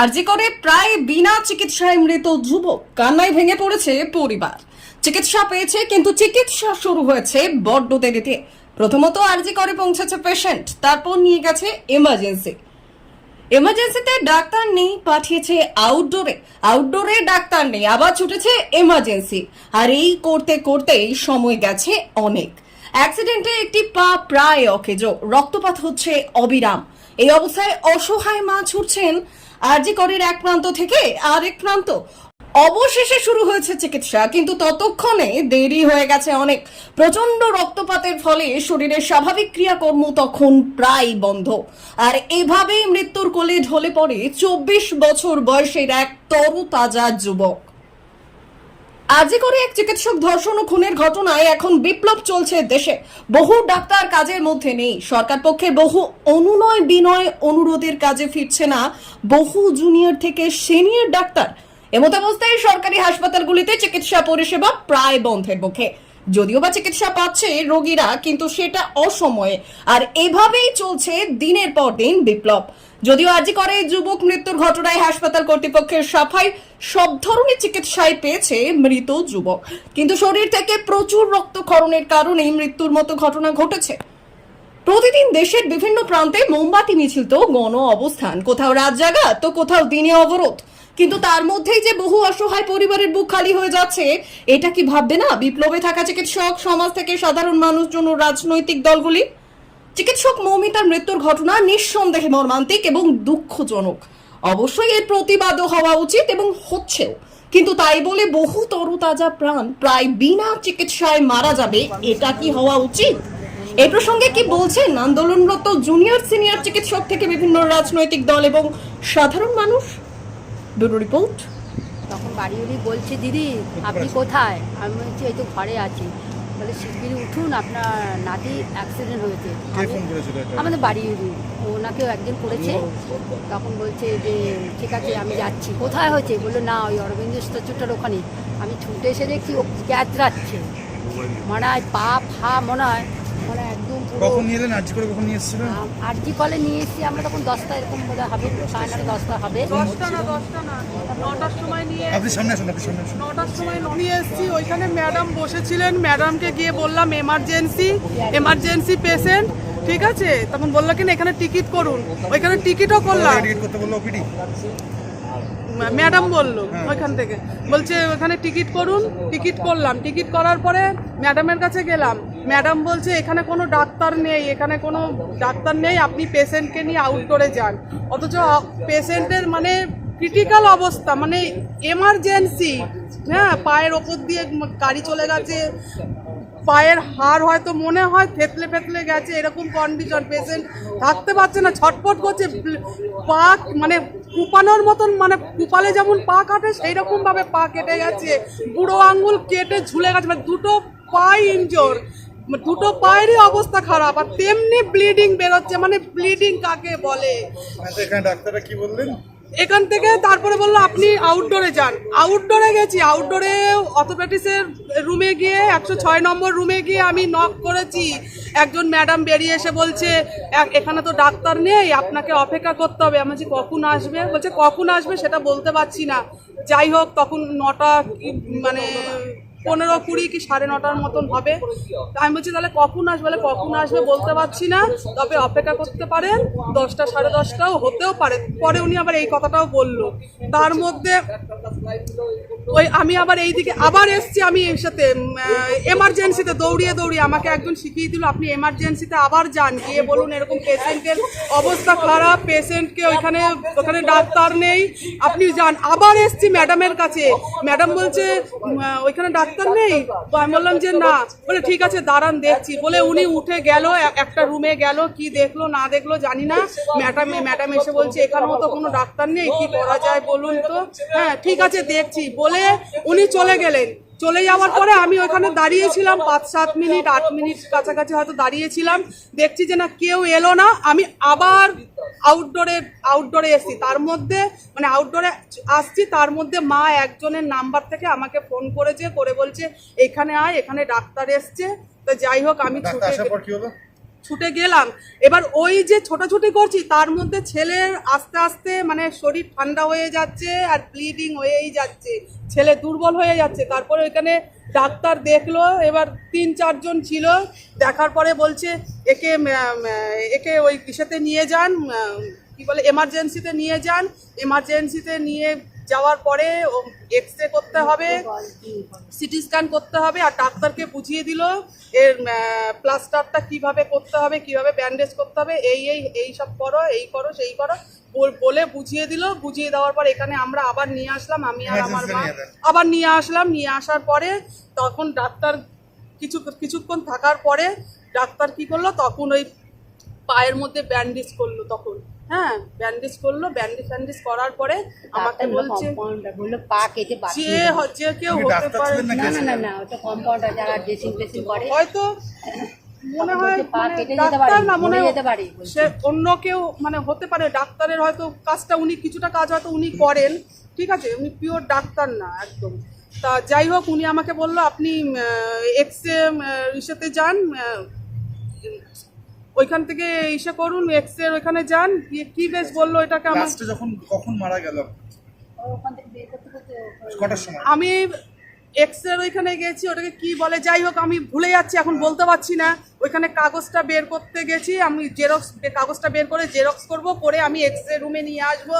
আরজি করে প্রায় বিনা চিকিৎসায় মৃত যুবক কান্নায় ভেঙে পড়েছে পরিবার। চিকিৎসা পেয়েছে, কিন্তু চিকিৎসা শুরু হয়েছে বড্ড দেরিতে। প্রথমত আরজি করে পৌঁছেছে পেশেন্ট তারপর নিয়ে গেছে এমার্জেন্সি এমার্জেন্সিতে ডাক্তার নেই, পাঠিয়েছে আউটডোরে আউটডোরে ডাক্তার নেই, আবার ছুটেছে এমার্জেন্সি আর এই করতে করতেই সময় গেছে অনেক। অ্যাক্সিডেন্টে একটি পা প্রায় অকেজ। রক্তপাত হচ্ছে অবিরাম। এই অবস্থায় অসহায় মা ছুটছেন আরজি করের এক প্রান্ত থেকে আরেক প্রান্ত। অবশেষে শুরু হয়েছে চিকিৎসা, কিন্তু ততক্ষণে দেরি হয়ে গেছে অনেক। প্রচণ্ড রক্তপাতের ফলে শরীরের স্বাভাবিক ক্রিয়াকর্ম তখন প্রায় বন্ধ। আর এভাবেই মৃত্যুর কোলে ঢলে পড়ে চব্বিশ বছর বয়সের এক তরতাজা যুবক। আজই করে এক চিকিৎসক ধর্ষণ ও খুনের ঘটনায় এখন বিপ্লব চলছে দেশে। বহু ডাক্তার কাজের মধ্যে নেই। সরকার পক্ষে বহু অনুনয় বিনয় অনুরোধের কাজে ফিরছে না বহু জুনিয়র থেকে সিনিয়র ডাক্তার। এমতাবস্থায় সরকারি হাসপাতালগুলিতে চিকিৎসা পরিষেবা প্রায় বন্ধের মুখে। যদিও বা চিকিৎসা পাচ্ছে রোগীরা, কিন্তু সেটা অসময়ে। আর এভাবেই চলছে দিনের পর দিন বিপ্লব। যদিও আজ করে যুবক মৃত্যুর ঘটনায় হাসপাতাল কর্তৃপক্ষের সাফাই, সব ধরনের চিকিৎসায় পেয়েছে মৃত যুবক। কিন্তু শরীর থেকে প্রচুর রক্তক্ষরণের কারণেই মৃত্যুর মতো ঘটনা ঘটেছে। প্রতিদিন দেশের বিভিন্ন প্রান্তে মোমবাতি মিছিল তো গণ অবস্থান। কোথাও রাত জাগা তো কোথাও দিনে অবরোধ। কিন্তু তার মধ্যেই যে বহু অসহায় পরিবারের বুক খালি হয়ে যাচ্ছে, এটা কি ভাববে না? বিপ্লবে থাকা চিকিৎসক, সমাজ থেকে সাধারণ মানুষজন ও রাজনৈতিক দলগুলি? চিকিৎসক মৌমিতার মৃত্যুর ঘটনা নিঃসন্দেহে মর্মান্তিক এবং দুঃখজনক। অবশ্যই এর প্রতিবাদও হওয়া উচিত এবং হচ্ছেও। কিন্তু তাই বলে বহু তরতাজা প্রাণ প্রায় বিনা চিকিৎসায় মারা যাবে, এটা কি হওয়া উচিত? এই প্রসঙ্গে কি বলছেন আন্দোলনরত জুনিয়র সিনিয়র চিকিৎসক থেকে বিভিন্ন রাজনৈতিক দল এবং সাধারণ মানুষ? ব্যুরো রিপোর্ট তখন বাড়ি উনি বলছে দিদি আপনি কোথায়? আমি বলছি এই তো ঘরে আছি। বলে শিগগিরই উঠুন আপনার নাতি অ্যাক্সিডেন্ট হয়েছে? আমাদের বাড়ি উনি। ওনাকেও একজন করেছে। তখন বলছে যে ঠিক আছে আমি যাচ্ছি। কোথায় হয়েছে? বলল না ওই অরবিন্দ স্ট্যাচুটার ওখানে। আমি ছুটে এসে দেখছি ও ক্যাচরাচ্ছে মনে হয় পা ফা মনে হয়। মনে হয় একদম কখন নিয়ে এলেন? আজ করে কখন নিয়ে এসেছিলেন? আরজি কলে নিয়ে এসেছি আমরা তখন দশটা এরকম বোধ হবে সাড়ে নটা দশটা হবে। দশটা না দশটা না নটার সময় নিয়ে আপনি সামনে আসুন আপনি সামনে আসুন। নটার সময় নিয়ে এসেছি ওইখানে ম্যাডাম বসেছিলেন ম্যাডামকে গিয়ে বললাম এমার্জেন্সি এমার্জেন্সি পেশেন্ট ঠিক আছে? তখন বলল কিনা এখানে টিকিট করুন। ওইখানে টিকিটও করলাম। টিকিট করতে বলল ওপিডি? ম্যাডাম বলল ওইখান থেকে। বলছে ওখানে টিকিট করুন। টিকিট করলাম। টিকিট করার পরে ম্যাডামের কাছে গেলাম। ম্যাডাম বলছে, এখানে কোনো ডাক্তার নেই, এখানে কোনো ডাক্তার নেই, আপনি পেশেন্টকে নিয়ে আউটডোরে যান। অথচ পেশেন্টের মানে ক্রিটিক্যাল অবস্থা মানে এমার্জেন্সি হ্যাঁ পায়ের ওপর দিয়ে গাড়ি চলে গেছে, পায়ের হাড় হয়তো মনে হয় থেতলে ফেতলে গেছে, এরকম কন্ডিশন পেশেন্ট থাকতে পারছে না ছটপট করছে, পা মানে কুপানোর মতন মানে কুপালে যেমন পা কাটে সেই রকম ভাবে পা কেটে গেছে, বুড়ো আঙ্গুল কেটে ঝুলে গেছে মানে দুটো পাই ইনজোর দুটো পায়েরই অবস্থা খারাপ আর তেমনি ব্লিডিং বেরোচ্ছে মানে ব্লিডিং কাকে বলে? আচ্ছা এখানে ডাক্তাররা কি বললেন? এখান থেকে তারপরে বলল আপনি আউটডোরে যান। আউটডোরে গেছি আউটডোরে অর্থোপেটিক্সের রুমে গিয়ে একশো ছয় নম্বর রুমে গিয়ে আমি নক করেছি। একজন ম্যাডাম বেরিয়ে এসে বলছে এখানে তো ডাক্তার নেই আপনাকে অপেক্ষা করতে হবে। আমি বলছি কখন আসবে? বলছে কখন আসবে সেটা বলতে পারছি না। যাই হোক তখন নটা মানে পনেরো কুড়ি কি সাড়ে নটার মতন হবে। আমি বলছি, তাহলে কখন আসবে? বলে, কখন আসবে বলতে পারছি না। তবে অপেক্ষা করতে পারেন, দশটা সাড়ে দশটাও হতেও পারে। পরে উনি আবার এই কথাটাও বলল। তার মধ্যে ওই আমি আবার এইদিকে আবার এসছি, আমি এর সাথে এমার্জেন্সিতে দৌড়িয়ে দৌড়িয়ে আমাকে একজন শিখিয়ে দিল, আপনি এমার্জেন্সিতে আবার যান, গিয়ে বলুন এরকম পেশেন্টের অবস্থা খারাপ পেশেন্টকে ওইখানে, ওখানে ডাক্তার নেই, আপনি যান। আবার এসছি ম্যাডামের কাছে। ম্যাডাম বলছে ওইখানে ডাক্তার নেই। তো আমি বললাম যে না। বলে, ঠিক আছে, দাঁড়ান, দেখছি। বলে, উনি উঠে গেল একটা রুমে গেল, কি দেখল, না দেখল, জানি না। ম্যাডাম ম্যাডাম এসে বলছে, এখানেও তো কোনো ডাক্তার নেই, কি করা যায় বলুন তো? হ্যাঁ ঠিক আছে, দেখছি। বলে, উনি চলে গেলেন। চলে যাওয়ার পরে আমি ওখানে দাঁড়িয়েছিলাম পাঁচ সাত মিনিট আট মিনিট কাছাকাছি হয়তো দাঁড়িয়েছিলাম। দেখছি যে না কেউ এলো না। আমি আবার আউটডোরে আউটডোরে এসছি। তার মধ্যে মানে আউটডোরে আসছি তার মধ্যে মা একজনের নাম্বার থেকে আমাকে ফোন করেছে করে বলছে এখানে আয় এখানে ডাক্তার এসছে। তো যাই হোক আমি ছুটে ছুটে গেলাম। এবার ওই যে ছোটাছুটি করছি, তার মধ্যে ছেলের আস্তে আস্তে মানে শরীর ঠান্ডা হয়ে যাচ্ছে আর ব্লিডিং হয়েই যাচ্ছে। ছেলে দুর্বল হয়ে যাচ্ছে। তারপরে ওইখানে ডাক্তার দেখল, এবার তিন চারজন ছিল। দেখার পরে বলছে, একে একে ওই কিসেতে নিয়ে যান কি বলে এমার্জেন্সিতে নিয়ে যান। এমার্জেন্সিতে নিয়ে যাওয়ার পরে এক্স রে করতে হবে সিটি স্ক্যান করতে হবে আর ডাক্তারকে বুঝিয়ে দিল এর প্লাস্টারটা কীভাবে করতে হবে কীভাবে ব্যান্ডেজ করতে হবে এই এই এই সব করো এই করো সেই করো বলে বুঝিয়ে দিল বুঝিয়ে দেওয়ার পর এখানে আমরা আবার নিয়ে আসলাম আমি আর আমার মা আবার নিয়ে আসলাম নিয়ে আসার পরে তখন ডাক্তার কিছু কিছুক্ষণ থাকার পরে ডাক্তার কি করল তখন ওই পায়ের মধ্যে ব্যান্ডেজ করল তখন। হ্যাঁ ব্যান্ডেজ করল ব্যান্ডেজ ফ্যান্ডেজ করার পরে আমাকে বলছে বলল পা কেটে যে যে কেউ হতে পারে না। না না না ওটা কম্পাউন্ডার যারা ড্রেসিং ফ্রেসিং করে হয়তো মনে হয় মানে ডাক্তার না মনে হয়। সে অন্য কেউ মানে হতে পারে ডাক্তারের হয়তো কাজটা উনি কিছুটা কাজ হয়তো উনি করেন ঠিক আছে? উনি পিওর ডাক্তার না একদম। তা যাই হোক উনি আমাকে বলল আপনি এক্স রে ইসেতে যান ওইখান থেকে ইসে করুন এক্স রে ওইখানে যান গিয়ে কি বেশ বলল এটাকে আমার লাস্টে যখন কখন মারা গেল? কটার সময়? আমি এক্স রে ওইখানে গেছি ওটাকে কি বলে? যাই হোক আমি ভুলে যাচ্ছি এখন বলতে পারছি না। ওইখানে কাগজটা বের করতে গেছি, আমি জেরক্স, কাগজটা বের করে জেরক্স করব, করে আমি এক্স রে রুমে নিয়ে আসব।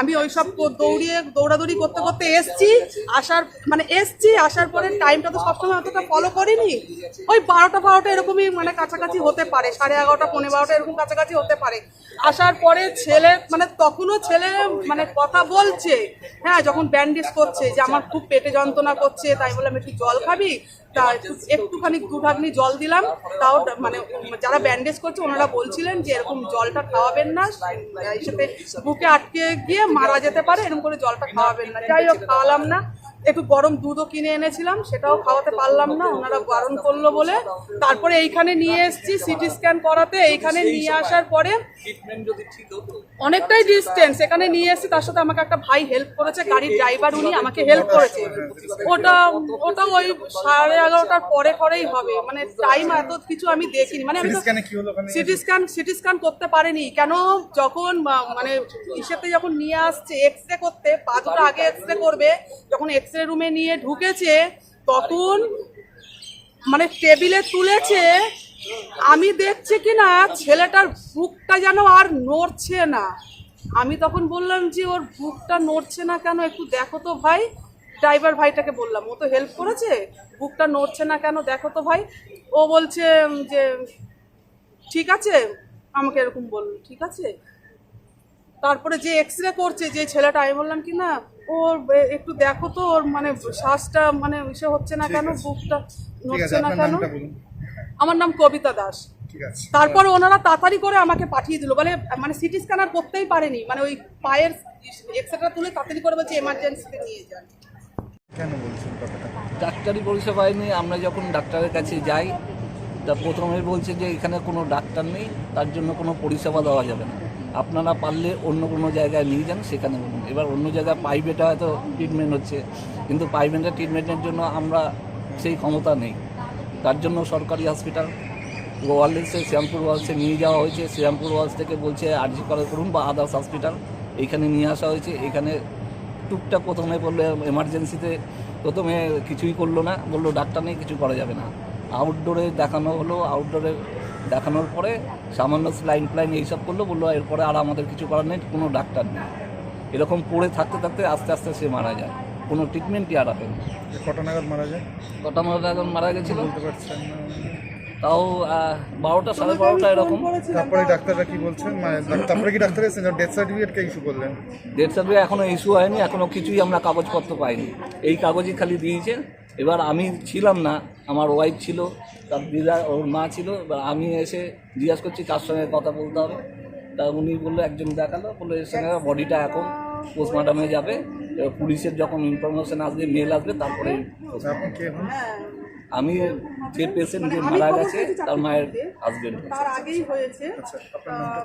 আমি ওই সব দৌড়িয়ে, দৌড়াদৌড়ি করতে করতে এসছি, আসার মানে এসছি, আসার পরে টাইমটা তো সবসময় অতটা ফলো করিনি। ওই বারোটা বারোটা এরকমই মানে কাছাকাছি হতে পারে, সাড়ে এগারোটা পনেরো বারোটা এরকম কাছাকাছি হতে পারে। আসার পরে ছেলে মানে তখনও ছেলে মানে কথা বলছে হ্যাঁ যখন ব্যান্ডেজ করছে যে আমার খুব পেটে যন্ত্রণা করছে, তাই বললাম, একটু জল খাবি? একটুখানি দু জল দিলাম। তাও মানে যারা ব্যান্ডেজ করছে, ওনারা বলছিলেন যে এরকম জলটা খাওয়াবেন না। সাথে বুকে আটকে গিয়ে মারা যেতে পারে, এরকম করে জলটা খাওয়াবেন না। যাই হোক, খাওয়ালাম না। একটু গরম দুধও কিনে এনেছিলাম সেটাও খাওয়াতে পারলাম না ওনারা বারণ করল বলে। তারপরে এইখানে নিয়ে এসেছি সিটি স্ক্যান করাতে এইখানে নিয়ে আসার পরে অনেকটাই ডিস্টেন্স এখানে নিয়ে এসেছি তার সাথে আমাকে একটা ভাই হেল্প করেছে গাড়ির ড্রাইভার উনি আমাকে হেল্প করেছে। ওটা ওটা ওই সাড়ে এগারোটার পরে পরেই হবে মানে টাইম এত কিছু আমি দেখিনি। মানে আমি সিটি স্ক্যানে সিটি স্ক্যান সিটি স্ক্যান করতে পারেনি কেন যখন মানে ইসেতে যখন নিয়ে আসছে এক্স রে করতে পা দুটো আগে এক্স রে করবে যখন এক্স রে রুমে নিয়ে ঢুকেছে, তখন মানে টেবিলে তুলেছে, আমি দেখছি কি না ছেলেটার বুকটা যেন আর নড়ছে না। আমি তখন বললাম যে, ওর বুকটা নড়ছে না কেন? একটু দেখো তো ভাই। ড্রাইভার ভাইটাকে বললাম, ও তো হেল্প করেছে? বুকটা নড়ছে না কেন? দেখো তো ভাই। ও বলছে যে, ঠিক আছে। আমাকে এরকম বলল, ঠিক আছে। তারপরে যে এক্স রে করছে, যে ছেলেটা, আমি বললাম কি না ওর একটু দেখো তো ওর মানে শ্বাসটা মানে ইসে হচ্ছে না কেন বুকটা নড়ছে না কেন? আমার নাম কবিতা দাস। ঠিক আছে। তারপরে ওনারা তাড়াতাড়ি করে আমাকে পাঠিয়ে দিল। বলে মানে সিটি স্ক্যানার করতেই পারেনি। মানে ওই পায়ের এক্সট্রা তুলে তাড়াতাড়ি করে বলছে এমার্জেন্সিতে নিয়ে যান। কেন বলছেন ডাক্তারি পরিষেবায় নিয়ে আমরা যখন ডাক্তারের কাছে যাই তা প্রথমে বলছে যে এখানে কোনো ডাক্তার নেই। তার জন্য কোনো পরিষেবা দেওয়া যাবে না। আপনারা পারলে অন্য কোনো জায়গায় নিয়ে যান, সেখানে বলুন। এবার অন্য জায়গায় প্রাইভেটে হয়তো ট্রিটমেন্ট হচ্ছে, কিন্তু প্রাইভেটে ট্রিটমেন্টের জন্য আমরা সেই ক্ষমতা নেই। তার জন্য সরকারি হসপিটাল ওয়ার্ল্ডসে শ্যামপুর ওয়ার্লসে নিয়ে যাওয়া হয়েছে। শ্যামপুর ওয়ার্লস থেকে বলছে, আরজি কলেজ করুন বা আদার্স হসপিটাল এইখানে নিয়ে আসা হয়েছে। এখানে টুকটাক প্রথমে বলল এমার্জেন্সিতে প্রথমে কিছুই করল না। বলল, ডাক্তার নেই, কিছু করা যাবে না। আউটডোরে দেখানো হলো আউটডোরে দেখানোর পরে সামান্য স্লাইন ফ্লাইন এইসব করল বলল এরপরে আর আমাদের কিছু করার নেই কোনো ডাক্তার নেই। এরকম পড়ে থাকতে থাকতে আস্তে আস্তে সে মারা যায়। কোনো ট্রিটমেন্টই আর হবে না। যে কটা নাগাদ মারা যায়? কটা মারা এখন মারা গেছিল? বলতে পারছেন তাও আহ, বারোটা সাড়ে বারোটা এরকম। তারপরে ডাক্তাররা কি বলছেন? মানে তারপরে কি ডাক্তার এসেছেন? ডেথ সার্টিফিকেটকে ইস্যু করলেন। ডেথ সার্টিফিকেট এখনও ইস্যু হয়নি এখনও কিছুই আমরা কাগজপত্র পাইনি। এই কাগজই খালি দিয়েছে এবার আমি ছিলাম না আমার ওয়াইফ ছিল তার দিদা ওর মা ছিল এবার আমি এসে জিজ্ঞাসা করছি কার সঙ্গে কথা বলতে হবে। তা উনি বলল একজন দেখাল বলল এর সঙ্গে বডিটা এখন পোস্টমর্টমে যাবে। এবার পুলিশের যখন ইনফরমেশন আসবে মেল আসবে তারপরে আচ্ছা, আমি যে পেশেন্ট যে মারা গেছে তার মায়ের। হাজবেন্ড তার আগেই হয়েছে। আচ্ছা,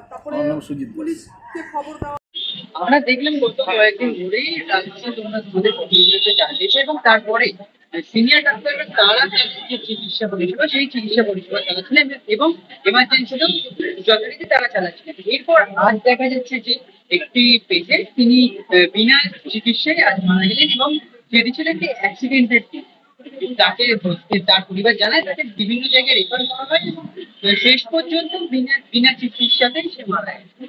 তারপরে আমার নাম সুজিত দাস। পুলিশকে খবর দেওয়া আমরা দেখলাম গত কয়েকদিন ধরেই তোমরা ধরে প্রতিযোগিতা চালিয়েছে এবং তারপরে সিনিয়র ডাক্তাররা তারা যে চিকিৎসা পরিষেবা, সেই চিকিৎসা পরিষেবা চালাচ্ছিলেন এবং এমার্জেন্সিতেও যথারীতি তারা চালাচ্ছিলেন। এরপর আজ দেখা যাচ্ছে যে একটি পেশেন্ট তিনি বিনা চিকিৎসায় আজ মারা গেলেন এবং ছিল একটি অ্যাক্সিডেন্টের তাকে তার পরিবার জানায় তাকে বিভিন্ন জায়গায় রেফার করা হয় এবং শেষ পর্যন্ত বিনা বিনা চিকিৎসাতেই সে মারা গেছে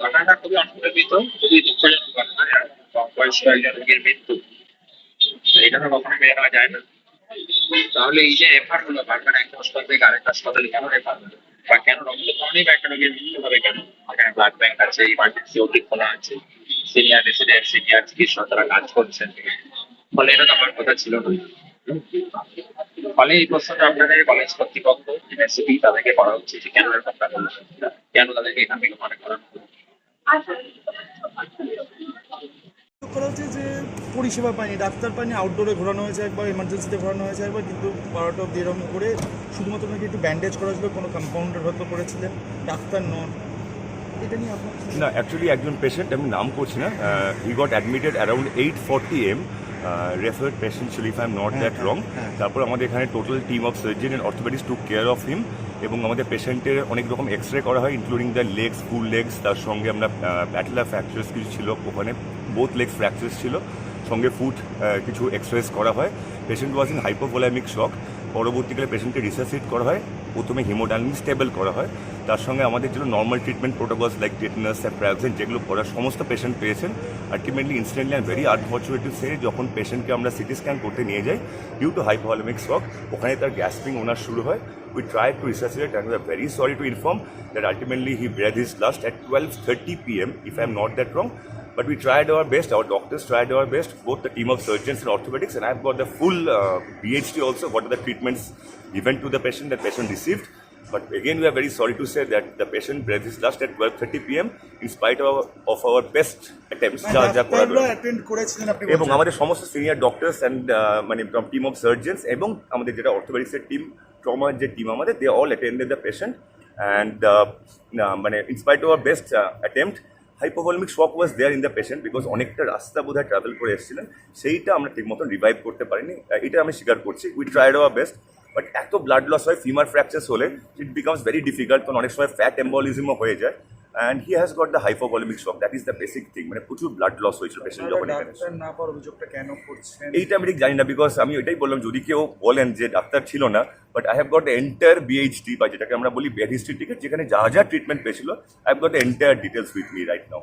ঘটনাটা খুবই অসুবিধাজনক। খুবই দুঃখজনক ঘটনা বয়স্ক একজন রোগীর মৃত্যু। এটা তো কখনো নেওয়া যায় না। তাহলে এই যে রেফার হলো বারবার একটা হাসপাতাল থেকে আরেকটা হাসপাতালে কেন রেফার হলো? বা কেন রক্তকরণেই বা একটা রোগীর মৃত্যু হবে কেন? এখানে ব্লাড ব্যাংক আছে ইমার্জেন্সি ওটি খোলা আছে সিনিয়র রেসিডেন্ট সিনিয়র চিকিৎসক তারা কাজ করছেন। ফলে এটা তো আমার কথা ছিল না। ফলে এই প্রশ্নটা আপনাদের কলেজ কর্তৃপক্ষ ইউনিভার্সিটি তাদেরকে করা উচিত যে কেন এরকমটা হলো? কেন তাদেরকে এখান থেকে মনে করা হলো? করা হচ্ছে যে পরিষেবা পায়নি ডাক্তার পায়নি আউটডোরে ঘোরানো হয়েছে একবার এমার্জেন্সিতে ঘোরানো হয়েছে একবার কিন্তু বারোটা অব্দি এরকম করে শুধুমাত্র নাকি একটু ব্যান্ডেজ করা ছিল কোনো কম্পাউন্ডার হয়তো করেছিলেন ডাক্তার নন। না অ্যাকচুয়ালি একজন পেশেন্ট আমি নাম করছি না he got admitted around eight forty AM referred patient ছিল if I am not that wrong. তারপর আমাদের এখানে total team of surgeon and orthopaedics to care of him এবং আমাদের পেশেন্টের অনেক রকম এক্স রে করা হয় including the legs full legs তার সঙ্গে আমরা প্যাটেলা ফ্র্যাকচার্স কিছু ছিল ওখানে। বোথ লেগস ফ্র্যাকচার্স ছিল। সঙ্গে ফুট কিছু এক্সরেস করা হয়। Patient was in hypovolemic shock পরবর্তীকালে পেশেন্টকে রিসার্সিট করা হয়। প্রথমে হিমোডাইনামিক স্টেবল করা হয়। তার সঙ্গে আমাদের যেগুলো normal treatment protocols like tetanus প্রায়োক্সিন যেগুলো করার সমস্ত পেশেন্ট পেয়েছেন। Ultimately instantly I very unfortunate to say যখন পেশেন্টকে আমরা সিটি স্ক্যান করতে নিয়ে যাই ডিউ টু হাইপোভলিমিক শক ওখানে তার গ্যাস্ট্রিং ওনার শুরু হয়। We try to resuscitate and are very sorry to inform that ultimately he breath his last at twelve thirty P M if I am not that wrong But we tried our best, our doctors tried our best, both the team of surgeons and orthopedics, and I've got the full uh, BHT also, what are the treatments given to the patient that patient received. But again, we are very sorry to say that the patient breath is lost at 12.30 p.m. in spite of, of our best attempts. যা যা করা এবং। আমাদের সমস্ত senior doctors and মানে team of surgeons এবং আমাদের যেটা অর্থোপেডিক্সের টিম ট্রমার যে টিম আমাদের they all attended the patient and মানে in spite our best attempt hypovolemic shock was there in the patient because অনেকটা রাস্তা বোধহয় ট্রাভেল করে এসেছিলেন। সেইটা আমরা ঠিক মতন রিভাইভ করতে পারিনি। এটা আমি স্বীকার করছি। We tried our best but এত ব্লাড লস হয় ফিমার ফ্র্যাকচার্স হলে ইট বিকামস ভেরি ডিফিকাল্ট কারণ অনেক সময় ফ্যাট এম্বলিজমও হয়ে যায়। And he has got the hypovolemic shock that is the basic thing মানে প্রচুর ব্লাড লস হয়েছিল পেশেন্ট যখন এখানে এসেছিল। ডাক্তার না পাওয়ার অভিযোগটা কেন করছেন? এইটা আমি ঠিক জানি না বিকজ আমি ওইটাই বললাম যদি কেউ বলেন যে ডাক্তার ছিল না but I have got entire BHD বা যেটাকে আমরা বলি বেড হিস্ট্রি টিকিট যেখানে যা যা ট্রিটমেন্ট পেয়েছিল I have got entire details with me right now